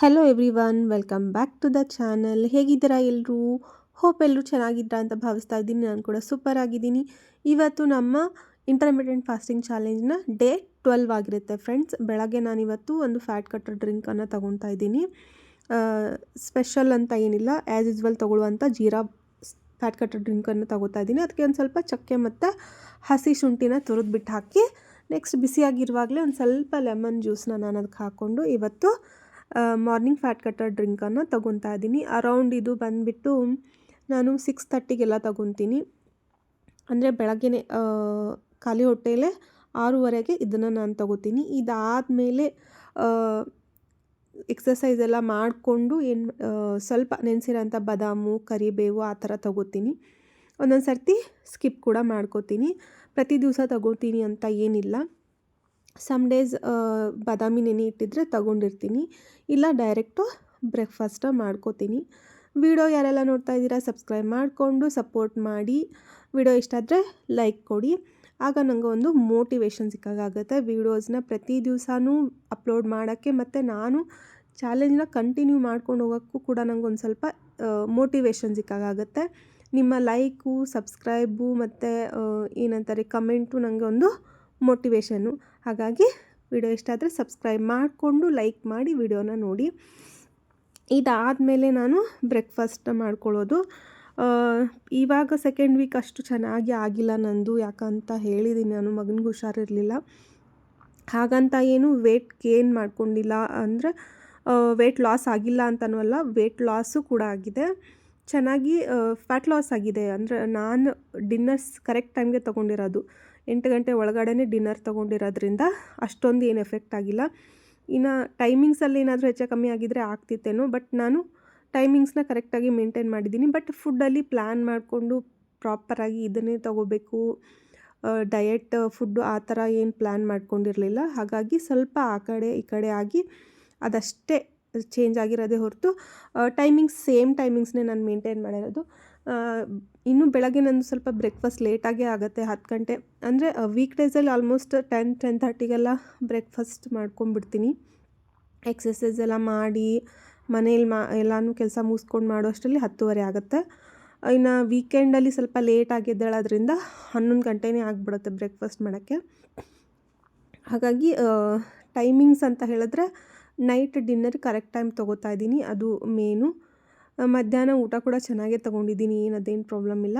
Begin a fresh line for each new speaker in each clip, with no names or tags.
Hello everyone welcome back to the channel ಹೇಗಿದ್ದೀರಾ ಎಲ್ಲರೂ hope ಎಲ್ಲರೂ ಚೆನ್ನಾಗಿದ್ದೀರಾ ಅಂತ ಭಾವಿಸ್ತಾ ಇದ್ದೀನಿ. ನಾನು ಕೂಡ ಸೂಪರ್ ಆಗಿದ್ದೀನಿ. ಇವತ್ತು ನಮ್ಮ ಇಂಟರ್ಮಿಡಿಯೆಂಟ್ ಫಾಸ್ಟಿಂಗ್ ಚಾಲೆಂಜ್ನ ಡೇ ಟ್ವೆಲ್ವ್ ಆಗಿರುತ್ತೆ ಫ್ರೆಂಡ್ಸ್ ಬೆಳಗ್ಗೆ ನಾನಿವತ್ತು ಒಂದು ಫ್ಯಾಟ್ ಕಟ್ಟರ್ ಡ್ರಿಂಕನ್ನು ತೊಗೊತಾ ಇದ್ದೀನಿ. ಸ್ಪೆಷಲ್ ಅಂತ ಏನಿಲ್ಲ ಆ್ಯಸ್ ಯೂಸ್ವಲ್ ತೊಗೊಳ್ಳುವಂಥ ಜೀರಾ ಫ್ಯಾಟ್ ಕಟ್ಟರ್ ಡ್ರಿಂಕನ್ನು ತೊಗೋತಾ ಇದ್ದೀನಿ. ಅದಕ್ಕೆ ಒಂದು ಸ್ವಲ್ಪ ಚಕ್ಕೆ ಮತ್ತು ಹಸಿ ಶುಂಠಿನ ತುರಿದ್ಬಿಟ್ಟು ಹಾಕಿ ನೆಕ್ಸ್ಟ್ ಬಿಸಿಯಾಗಿರುವಾಗಲೇ ಒಂದು ಸ್ವಲ್ಪ ಲೆಮನ್ ಜ್ಯೂಸನ್ನ ನಾನು ಅದಕ್ಕೆ ಹಾಕ್ಕೊಂಡು ಇವತ್ತು ಮಾರ್ನಿಂಗ್ ಫ್ಯಾಟ್ ಕಟ್ಟರ್ ಡ್ರಿಂಕನ್ನು ತಗೊತಾ ಇದ್ದೀನಿ. ಅರೌಂಡ್ ಇದು ಬಂದುಬಿಟ್ಟು ನಾನು ಸಿಕ್ಸ್ ತರ್ಟಿಗೆಲ್ಲ ತೊಗೊತೀನಿ. ಅಂದರೆ ಬೆಳಗ್ಗೆನೆ ಖಾಲಿ ಹೊಟ್ಟೆಯಲ್ಲೇ ಆರೂವರೆಗೆ ಇದನ್ನು ನಾನು ತೊಗೋತೀನಿ. ಇದಾದಮೇಲೆ ಎಕ್ಸಸೈಸ್ ಎಲ್ಲ ಮಾಡಿಕೊಂಡು ಏನು ಸ್ವಲ್ಪ ನೆನೆಸಿರೋಂಥ ಬದಾಮು, ಕರಿಬೇವು ಆ ಥರ ತಗೋತೀನಿ. ಒಂದೊಂದು ಸರ್ತಿ ಸ್ಕಿಪ್ ಕೂಡ ಮಾಡ್ಕೋತೀನಿ. ಪ್ರತಿ ದಿವಸ ತಗೋತೀನಿ ಅಂತ ಏನಿಲ್ಲ. ಸಮ್ ಡೇಸ್ ಬಾದಾಮಿ ನೆನೆ ಇಟ್ಟಿದ್ರೆ ತಗೊಂಡಿರ್ತೀನಿ. ಇಲ್ಲ ಡೈರೆಕ್ಟು ಬ್ರೇಕ್ಫಾಸ್ಟ ಮಾಡ್ಕೋತೀನಿ. ವಿಡಿಯೋ ಯಾರೆಲ್ಲ ನೋಡ್ತಾ ಇದ್ದೀರಾ ಸಬ್ಸ್ಕ್ರೈಬ್ ಮಾಡಿಕೊಂಡು ಸಪೋರ್ಟ್ ಮಾಡಿ. ವಿಡಿಯೋ ಇಷ್ಟ ಆದರೆ ಲೈಕ್ ಕೊಡಿ. ಆಗ ನನಗೆ ಒಂದು ಮೋಟಿವೇಶನ್ ಸಿಕ್ಕಾಗುತ್ತೆ ವೀಡಿಯೋಸ್ನ ಪ್ರತಿ ದಿವಸನೂ ಅಪ್ಲೋಡ್ ಮಾಡೋಕ್ಕೆ ಮತ್ತು ನಾನು ಚಾಲೆಂಜ್ನ ಕಂಟಿನ್ಯೂ ಮಾಡ್ಕೊಂಡು ಹೋಗೋಕ್ಕೂ ಕೂಡ ನನಗೆ ಒಂದು ಸ್ವಲ್ಪ ಮೋಟಿವೇಶನ್ ಸಿಕ್ಕಾಗುತ್ತೆ ನಿಮ್ಮ ಲೈಕು ಸಬ್ಸ್ಕ್ರೈಬು ಮತ್ತು ಏನಂತಾರೆ ಕಮೆಂಟು ನನಗೆ ಒಂದು ಮೋಟಿವೇಶನ್ನು ಹಾಗಾಗಿ ವಿಡಿಯೋ ಇಷ್ಟ ಆದರೆ ಸಬ್ಸ್ಕ್ರೈಬ್ ಮಾಡಿಕೊಂಡು ಲೈಕ್ ಮಾಡಿ ವಿಡಿಯೋನ ನೋಡಿ. ಇದಾದಮೇಲೆ ನಾನು ಬ್ರೇಕ್ಫಾಸ್ಟ್ ಮಾಡ್ಕೊಳ್ಳೋದು. ಇವಾಗ ಸೆಕೆಂಡ್ ವೀಕ್ ಅಷ್ಟು ಚೆನ್ನಾಗಿ ಆಗಿಲ್ಲ ನಂದು, ಯಾಕಂತ ಹೇಳಿದ್ದೀನಿ ನಾನು, ಮಗನಿಗೆ ಹುಷಾರಿರಲಿಲ್ಲ. ಹಾಗಂತ ಏನು ವೇಟ್ ಗೇನ್ ಮಾಡ್ಕೊಂಡಿಲ್ಲ ಅಂದರೆ ವೇಟ್ ಲಾಸ್ ಆಗಿಲ್ಲ ಅಂತನೂ ಅಲ್ಲ ಲಾಸು ಕೂಡ ಆಗಿದೆ. ಚೆನ್ನಾಗಿ ಫ್ಯಾಟ್ ಲಾಸ್ ಆಗಿದೆ ಅಂದರೆ ನಾನು ಡಿನ್ನರ್ಸ್ ಕರೆಕ್ಟ್ ಟೈಮ್ಗೆ ತೊಗೊಂಡಿರೋದು. ಎಂಟು ಗಂಟೆ ಒಳಗಡೆ ಡಿನ್ನರ್ ತೊಗೊಂಡಿರೋದ್ರಿಂದ ಅಷ್ಟೊಂದು ಏನು ಎಫೆಕ್ಟ್ ಆಗಿಲ್ಲ. ಇನ್ನು ಟೈಮಿಂಗ್ಸಲ್ಲಿ ಏನಾದರೂ ಹೆಚ್ಚು ಕಮ್ಮಿ ಆಗಿದ್ದರೆ ಆಗ್ತಿತ್ತೇನೋ, ಬಟ್ ನಾನು ಟೈಮಿಂಗ್ಸ್ನ ಕರೆಕ್ಟಾಗಿ ಮೇಂಟೈನ್ ಮಾಡಿದ್ದೀನಿ. ಬಟ್ ಫುಡ್ಡಲ್ಲಿ ಪ್ಲ್ಯಾನ್ ಮಾಡಿಕೊಂಡು ಪ್ರಾಪರಾಗಿ ಇದನ್ನೇ ತೊಗೋಬೇಕು. ಡಯಟ್, ಫುಡ್ಡು ಆ ಥರ ಏನು ಪ್ಲ್ಯಾನ್ ಮಾಡ್ಕೊಂಡಿರಲಿಲ್ಲ. ಹಾಗಾಗಿ ಸ್ವಲ್ಪ ಆ ಕಡೆ ಈ ಕಡೆ ಆಗಿ ಅದಷ್ಟೇ ಚೇಂಜ್ ಆಗಿರೋದೇ ಹೊರತು ಟೈಮಿಂಗ್ಸ್ ಸೇಮ್ ಟೈಮಿಂಗ್ಸ್ನೇ ನಾನು ಮೇಂಟೈನ್ ಮಾಡಿರೋದು. ಇನ್ನು ಬೆಳಗ್ಗೆ ನಂದು ಸ್ವಲ್ಪ ಬ್ರೇಕ್ಫಾಸ್ಟ್ ಲೇಟಾಗೇ ಆಗುತ್ತೆ, ಹತ್ತು ಗಂಟೆ. ಅಂದರೆ ವೀಕ್ ಡೇಸಲ್ಲಿ ಆಲ್ಮೋಸ್ಟ್ ಟೆನ್ ಟೆನ್ ಥರ್ಟಿಗೆಲ್ಲ ಬ್ರೇಕ್ಫಾಸ್ಟ್ ಮಾಡ್ಕೊಂಡ್ಬಿಡ್ತೀನಿ. ಎಕ್ಸಸೈಸ್ ಎಲ್ಲ ಮಾಡಿ ಮನೇಲಿ ಮಾ, ಎಲ್ಲನೂ ಕೆಲಸ ಮುಗಿಸ್ಕೊಂಡು ಮಾಡೋ ಅಷ್ಟರಲ್ಲಿ ಹತ್ತುವರೆ ಆಗುತ್ತೆ. ಇನ್ನು ವೀಕೆಂಡಲ್ಲಿ ಸ್ವಲ್ಪ ಲೇಟ್ ಎದ್ದೇಳೋದ್ರಿಂದ ಹನ್ನೊಂದು ಗಂಟೆನೇ ಆಗಿಬಿಡುತ್ತೆ ಬ್ರೇಕ್ಫಾಸ್ಟ್ ಮಾಡೋಕ್ಕೆ. ಹಾಗಾಗಿ ಟೈಮಿಂಗ್ಸ್ ಅಂತ ಹೇಳಿದ್ರೆ ನೈಟ್ ಡಿನ್ನರ್ ಕರೆಕ್ಟ್ ಟೈಮ್ ತೊಗೋತಾ ಇದ್ದೀನಿ. ಅದು ಮೇನು. ಮಧ್ಯಾಹ್ನ ಊಟ ಕೂಡ ಚೆನ್ನಾಗೇ ತೊಗೊಂಡಿದ್ದೀನಿ ಏನು ಅದೇನು ಪ್ರಾಬ್ಲಮ್ ಇಲ್ಲ.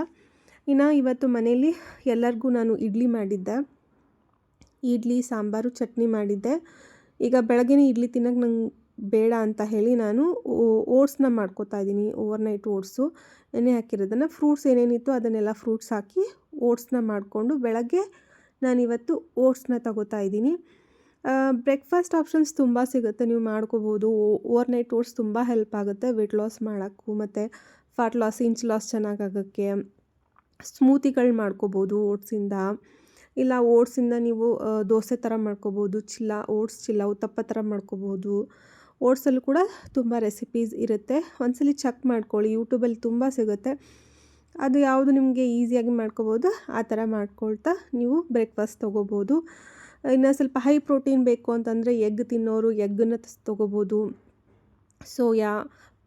ಇನ್ನು ಇವತ್ತು ಮನೇಲಿ ಎಲ್ಲರಿಗೂ ನಾನು ಇಡ್ಲಿ ಮಾಡಿದ್ದೆ. ಇಡ್ಲಿ, ಸಾಂಬಾರು, ಚಟ್ನಿ ಮಾಡಿದ್ದೆ. ಈಗ ಬೆಳಗ್ಗೆ ಇಡ್ಲಿ ತಿನ್ನೋಕೆ ನಂಗೆ ಬೇಡ ಅಂತ ಹೇಳಿ ನಾನು ಓಟ್ಸ್ನ ಮಾಡ್ಕೋತಾ ಇದ್ದೀನಿ ಓವರ್ ನೈಟ್ ಓಟ್ಸು. ಎಣ್ಣೆ ಹಾಕಿರೋದನ್ನು ಫ್ರೂಟ್ಸ್ ಏನೇನಿತ್ತು ಅದನ್ನೆಲ್ಲ ಫ್ರೂಟ್ಸ್ ಹಾಕಿ ಓಟ್ಸ್ನ ಮಾಡಿಕೊಂಡು ಬೆಳಗ್ಗೆ ನಾನಿವತ್ತು ಓಟ್ಸ್ನ ತಗೋತಾ ಇದ್ದೀನಿ. ಬ್ರೇಕ್ಫಾಸ್ಟ್ ಆಪ್ಷನ್ಸ್ ತುಂಬ ಸಿಗುತ್ತೆ. ನೀವು ಮಾಡ್ಕೋಬೋದು. ಓವರ್ ನೈಟ್ ಓಟ್ಸ್ ತುಂಬ ಹೆಲ್ಪ್ ಆಗುತ್ತೆ. ವೆಯ್ಟ್ ಲಾಸ್ ಮಾಡೋಕ್ಕೂ ಮತ್ತು ಫ್ಯಾಟ್ ಲಾಸ್ ಇಂಚ್ ಲಾಸ್ ಚೆನ್ನಾಗಾಗೋಕ್ಕೆ. ಸ್ಮೂತಿಗಳು ಮಾಡ್ಕೋಬೋದು ಓಟ್ಸಿಂದ ಇಲ್ಲ ಓಟ್ಸಿಂದ ನೀವು ದೋಸೆ ಥರ ಮಾಡ್ಕೋಬೋದು. ಚಿಲ್ಲ ಓಟ್ಸ್ ಚಿಲ್ಲ, ಉತ್ತಪ್ಪ ಥರ ಮಾಡ್ಕೋಬೋದು. ಓಟ್ಸಲ್ಲೂ ಕೂಡ ತುಂಬ ರೆಸಿಪೀಸ್ ಇರುತ್ತೆ. ಒಂದ್ಸಲಿ ಚೆಕ್ ಮಾಡ್ಕೊಳ್ಳಿ. ಯೂಟ್ಯೂಬಲ್ಲಿ ತುಂಬ ಸಿಗುತ್ತೆ. ಅದು ಯಾವುದು ನಿಮಗೆ ಈಸಿಯಾಗಿ ಮಾಡ್ಕೋಬೋದು, ಆ ಥರ ಮಾಡ್ಕೊಳ್ತಾ ನೀವು ಬ್ರೇಕ್ಫಾಸ್ಟ್ ತೊಗೋಬೋದು. ಇನ್ನು ಸ್ವಲ್ಪ ಹೈ ಪ್ರೋಟೀನ್ ಬೇಕು ಅಂತಂದರೆ ಎಗ್ ತಿನ್ನೋರು ಎಗ್ಗನ್ನು ತಗೋಬೋದು. ಸೋಯಾ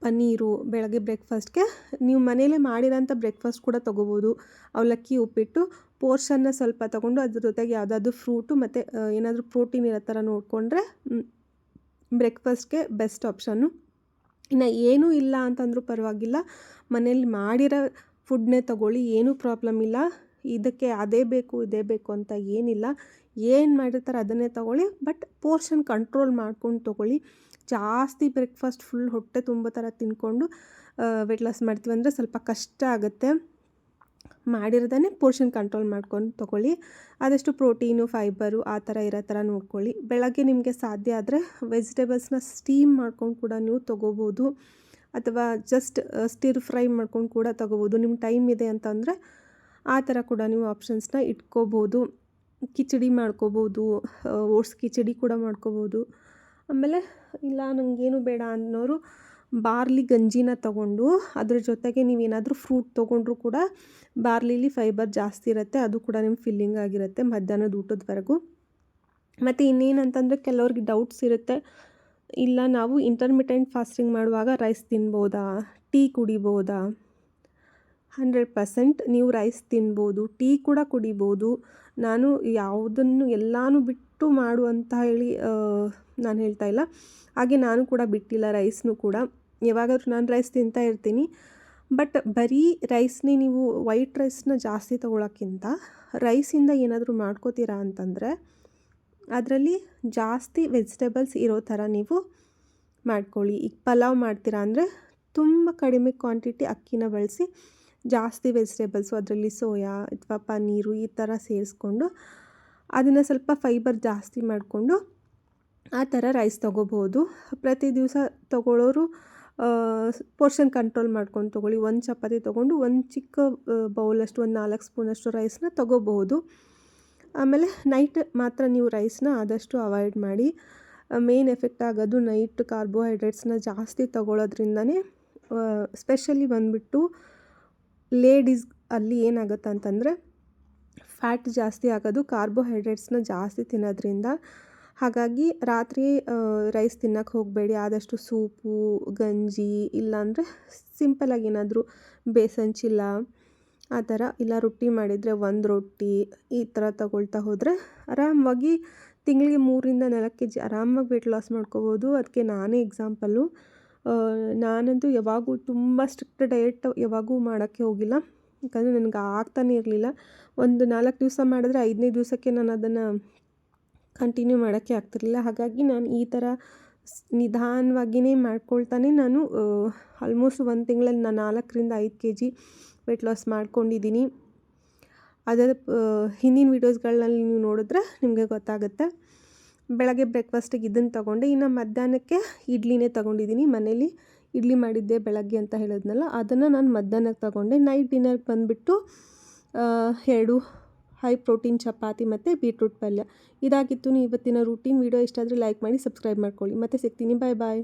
ಪನ್ನೀರು, ಬೆಳಗ್ಗೆ ಬ್ರೇಕ್ಫಾಸ್ಟ್ಗೆ ನೀವು ಮನೇಲೇ ಮಾಡಿರೋಂಥ ಬ್ರೇಕ್ಫಾಸ್ಟ್ ಕೂಡ ತೊಗೋಬೋದು. ಅವಲಕ್ಕಿ ಉಪ್ಪಿಟ್ಟು ಪೋರ್ಷನ್ನ ಸ್ವಲ್ಪ ತೊಗೊಂಡು ಅದ್ರ ಜೊತೆಗೆ ಯಾವುದಾದ್ರು ಫ್ರೂಟು ಮತ್ತು ಏನಾದರೂ ಪ್ರೋಟೀನ್ ಇರೋ ಥರ ನೋಡಿಕೊಂಡ್ರೆ ಬ್ರೇಕ್ಫಾಸ್ಟ್ಗೆ ಬೆಸ್ಟ್ ಆಪ್ಷನ್ನು ಇನ್ನು ಏನೂ ಇಲ್ಲ ಅಂತಂದರೂ ಪರವಾಗಿಲ್ಲ. ಮನೇಲಿ ಮಾಡಿರೋ ಫುಡ್ನೇ ತೊಗೊಳ್ಳಿ, ಏನೂ ಪ್ರಾಬ್ಲಮ್ ಇಲ್ಲ. ಇದಕ್ಕೆ ಅದೇ ಬೇಕು, ಇದೇ ಬೇಕು ಅಂತ ಏನಿಲ್ಲ. ಏನು ಮಾಡಿರ್ತಾರೆ ಅದನ್ನೇ ತೊಗೊಳ್ಳಿ, ಬಟ್ ಪೋರ್ಷನ್ ಕಂಟ್ರೋಲ್ ಮಾಡ್ಕೊಂಡು ತೊಗೊಳ್ಳಿ. ಜಾಸ್ತಿ ಬ್ರೇಕ್ಫಾಸ್ಟ್ ಫುಲ್ ಹೊಟ್ಟೆ ತುಂಬ ಥರ ತಿನ್ಕೊಂಡು ವೆಯ್ಟ್ ಲಾಸ್ ಮಾಡ್ತೀವಿ ಅಂದರೆ ಸ್ವಲ್ಪ ಕಷ್ಟ ಆಗುತ್ತೆ. ಮಾಡಿರೋದನ್ನೇ ಪೋರ್ಷನ್ ಕಂಟ್ರೋಲ್ ಮಾಡ್ಕೊಂಡು ತೊಗೊಳ್ಳಿ. ಆದಷ್ಟು ಪ್ರೋಟೀನು, ಫೈಬರು ಆ ಥರ ಇರೋ ಥರ ನೋಡ್ಕೊಳ್ಳಿ. ಬೆಳಗ್ಗೆ ನಿಮಗೆ ಸಾಧ್ಯ ಆದರೆ ವೆಜಿಟೇಬಲ್ಸ್ನ ಸ್ಟೀಮ್ ಮಾಡ್ಕೊಂಡು ಕೂಡ ನೀವು ತೊಗೋಬೋದು. ಅಥವಾ ಜಸ್ಟ್ ಸ್ಟಿರ್ ಫ್ರೈ ಮಾಡ್ಕೊಂಡು ಕೂಡ ತೊಗೋಬೋದು. ನಿಮ್ಮ ಟೈಮ್ ಇದೆ ಅಂತಂದರೆ ಆ ಥರ ಕೂಡ ನೀವು ಆಪ್ಷನ್ಸ್ನ ಇಟ್ಕೋಬೋದು. ಕಿಚಡಿ ಮಾಡ್ಕೋಬೋದು ಓಟ್ಸ್ ಕಿಚಡಿ ಕೂಡ ಮಾಡ್ಕೋಬೋದು. ಆಮೇಲೆ ಇಲ್ಲ ನನಗೇನು ಬೇಡ ಅನ್ನೋರು ಬಾರ್ಲಿ ಗಂಜಿನ ತಗೊಂಡು ಅದ್ರ ಜೊತೆಗೆ ನೀವೇನಾದರೂ ಫ್ರೂಟ್ ತೊಗೊಂಡ್ರೂ ಕೂಡ ಬಾರ್ಲಿಲಿ ಫೈಬರ್ ಜಾಸ್ತಿ ಇರುತ್ತೆ, ಅದು ಕೂಡ ನಿಮ್ಮ ಫಿಲ್ಲಿಂಗ್ ಆಗಿರುತ್ತೆ ಮಧ್ಯಾಹ್ನದ ಊಟದವರೆಗೂ. ಮತ್ತು ಇನ್ನೇನಂತಂದರೆ ಕೆಲವ್ರಿಗೆ ಡೌಟ್ಸ್ ಇರುತ್ತೆ, ಇಲ್ಲ ನಾವು ಇಂಟರ್ಮಿಟೆಂಟ್ ಫಾಸ್ಟಿಂಗ್ ಮಾಡುವಾಗ ರೈಸ್ ತಿನ್ಬೋದಾ, ಟೀ ಕುಡಿಬೋದಾ? ಹಂಡ್ರೆಡ್ ಪರ್ಸೆಂಟ್ ನೀವು ರೈಸ್ ತಿನ್ಬೋದು, ಟೀ ಕೂಡ ಕುಡಿಬೋದು. ನಾನು ಯಾವುದನ್ನು ಎಲ್ಲನೂ ಬಿಟ್ಟು ಮಾಡು ಅಂತ ಹೇಳಿ ನಾನು ಹೇಳ್ತಾ ಇಲ್ಲ. ಹಾಗೆ ನಾನು ಕೂಡ ಬಿಟ್ಟಿಲ್ಲ ರೈಸ್ನು ಕೂಡ. ಯಾವಾಗಾದ್ರೂ ನಾನು ರೈಸ್ ತಿಂತಾ ಇರ್ತೀನಿ. ಬಟ್ ಬರೀ ರೈಸ್ನೇ ನೀವು ವೈಟ್ ರೈಸ್ನ ಜಾಸ್ತಿ ತೊಗೊಳಕ್ಕಿಂತ ರೈಸಿಂದ ಏನಾದರೂ ಮಾಡ್ಕೋತೀರಾ ಅಂತಂದರೆ ಅದರಲ್ಲಿ ಜಾಸ್ತಿ ವೆಜಿಟೇಬಲ್ಸ್ ಇರೋ ಥರ ನೀವು ಮಾಡ್ಕೊಳ್ಳಿ. ಈಗ ಪಲಾವ್ ಮಾಡ್ತೀರಾ ಅಂದರೆ ತುಂಬ ಕಡಿಮೆ ಕ್ವಾಂಟಿಟಿ ಅಕ್ಕಿನ ಬಳಸಿ ಜಾಸ್ತಿ ವೆಜಿಟೇಬಲ್ಸು ಅದರಲ್ಲಿ ಸೋಯಾ ಅಥವಾ ಪನ್ನೀರು ಈ ಥರ ಸೇರಿಸ್ಕೊಂಡು ಅದನ್ನು ಸ್ವಲ್ಪ ಫೈಬರ್ ಜಾಸ್ತಿ ಮಾಡಿಕೊಂಡು ಆ ಥರ ರೈಸ್ ತೊಗೋಬೋದು. ಪ್ರತಿ ದಿವಸ ತೊಗೊಳ್ಳೋರು ಪೋರ್ಷನ್ ಕಂಟ್ರೋಲ್ ಮಾಡ್ಕೊಂಡು ತೊಗೊಳ್ಳಿ. ಒಂದು ಚಪಾತಿ ತೊಗೊಂಡು ಒಂದು ಚಿಕ್ಕ ಬೌಲಷ್ಟು, ಒಂದು ನಾಲ್ಕು ಸ್ಪೂನಷ್ಟು ರೈಸ್ನ ತೊಗೋಬಹುದು. ಆಮೇಲೆ ನೈಟ್ ಮಾತ್ರ ನೀವು ರೈಸ್ನ ಆದಷ್ಟು ಅವಾಯ್ಡ್ ಮಾಡಿ. ಮೇನ್ ಎಫೆಕ್ಟ್ ಆಗೋದು ನೈಟ್ ಕಾರ್ಬೋಹೈಡ್ರೇಟ್ಸ್ನ ಜಾಸ್ತಿ ತೊಗೊಳೋದ್ರಿಂದನೇ ಸ್ಪೆಷಲಿ ಬಂದುಬಿಟ್ಟು ಲೇಡೀಸ್ ಅಲ್ಲಿ ಏನಾಗುತ್ತೆ ಅಂತಂದರೆ ಫ್ಯಾಟ್ ಜಾಸ್ತಿ ಆಗೋದು, ಕಾರ್ಬೋಹೈಡ್ರೇಟ್ಸ್ನ ಜಾಸ್ತಿ ತಿನ್ನೋದ್ರಿಂದ. ಹಾಗಾಗಿ ರಾತ್ರಿ ರೈಸ್ ತಿನ್ನೋಕ್ಕೆ ಹೋಗಬೇಡಿ, ಆದಷ್ಟು ಸೂಪು, ಗಂಜಿ, ಇಲ್ಲಾಂದರೆ ಸಿಂಪಲಾಗಿ ಏನಾದರೂ ಬೇಸನ್ ಚಿಲ್ಲ, ಆ ಥರ ಇಲ್ಲ ರೊಟ್ಟಿ ಮಾಡಿದರೆ ಒಂದು ರೊಟ್ಟಿ, ಈ ಥರ ತಗೊಳ್ತಾ ಹೋದರೆ ಆರಾಮವಾಗಿ ತಿಂಗಳಿಗೆ ಮೂರಿಂದ ನಾಲ್ಕು ಕೆ ಜಿ ಆರಾಮಾಗಿ ವೆಯ್ಟ್ ಲಾಸ್ ಮಾಡ್ಕೋಬೋದು. ಅದಕ್ಕೆ ನಾನೇ ಎಕ್ಸಾಂಪಲ್ಲು ನಾನಂತೂ ಯಾವಾಗೂ ತುಂಬ ಸ್ಟ್ರಿಕ್ಟ್ ಡಯೆಟ್ ಯಾವಾಗೂ ಮಾಡೋಕ್ಕೆ ಹೋಗಿಲ್ಲ. ಯಾಕಂದರೆ ನನಗೆ ಆಗ್ತಾನೇ ಇರಲಿಲ್ಲ. ಒಂದು ನಾಲ್ಕು ದಿವಸ ಮಾಡಿದ್ರೆ ಐದನೇ ದಿವಸಕ್ಕೆ ನಾನು ಅದನ್ನು ಕಂಟಿನ್ಯೂ ಮಾಡೋಕ್ಕೆ ಆಗ್ತಿರಲಿಲ್ಲ. ಹಾಗಾಗಿ ನಾನು ಈ ಥರ ನಿಧಾನವಾಗಿಯೇ ಮಾಡ್ಕೊಳ್ತಾನೆ ನಾನು. ಆಲ್ಮೋಸ್ಟ್ ಒಂದು ತಿಂಗಳಲ್ಲಿ ನಾನು ನಾಲ್ಕರಿಂದ ಐದು ಕೆ ಜಿ ವೆಯ್ಟ್ ಲಾಸ್ ಮಾಡ್ಕೊಂಡಿದ್ದೀನಿ. ಅದರ ಹಿಂದಿನ ವೀಡಿಯೋಸ್ಗಳಲ್ಲಿ ನೀವು ನೋಡಿದ್ರೆ ನಿಮಗೆ ಗೊತ್ತಾಗುತ್ತೆ. ಬೆಳಗ್ಗೆ ಬ್ರೇಕ್ಫಾಸ್ಟಿಗೆ ಇದನ್ನು ತೊಗೊಂಡೆ. ಇನ್ನು ಮಧ್ಯಾಹ್ನಕ್ಕೆ ಇಡ್ಲಿನೇ ತೊಗೊಂಡಿದ್ದೀನಿ. ಮನೇಲಿ ಇಡ್ಲಿ ಮಾಡಿದ್ದೆ ಬೆಳಗ್ಗೆ ಅಂತ ಹೇಳಿದ್ನಲ್ಲ, ಅದನ್ನು ನಾನು ಮಧ್ಯಾಹ್ನಕ್ಕೆ ತೊಗೊಂಡೆ. ನೈಟ್ ಡಿನ್ನರ್ಗೆ ಬಂದುಬಿಟ್ಟು ಎರಡು ಹೈ ಪ್ರೋಟೀನ್ ಚಪಾತಿ ಮತ್ತು ಬೀಟ್ರೂಟ್ ಪಲ್ಯ. ಇದಾಗಿತ್ತು. ಇವತ್ತಿನ ರೂಟೀನ್ ವೀಡಿಯೋ ಇಷ್ಟ ಆದರೆ ಲೈಕ್ ಮಾಡಿ ಸಬ್ಸ್ಕ್ರೈಬ್ ಮಾಡ್ಕೊಳ್ಳಿ. ಮತ್ತೆ ಸಿಗ್ತೀನಿ. ಬಾಯ್ ಬಾಯ್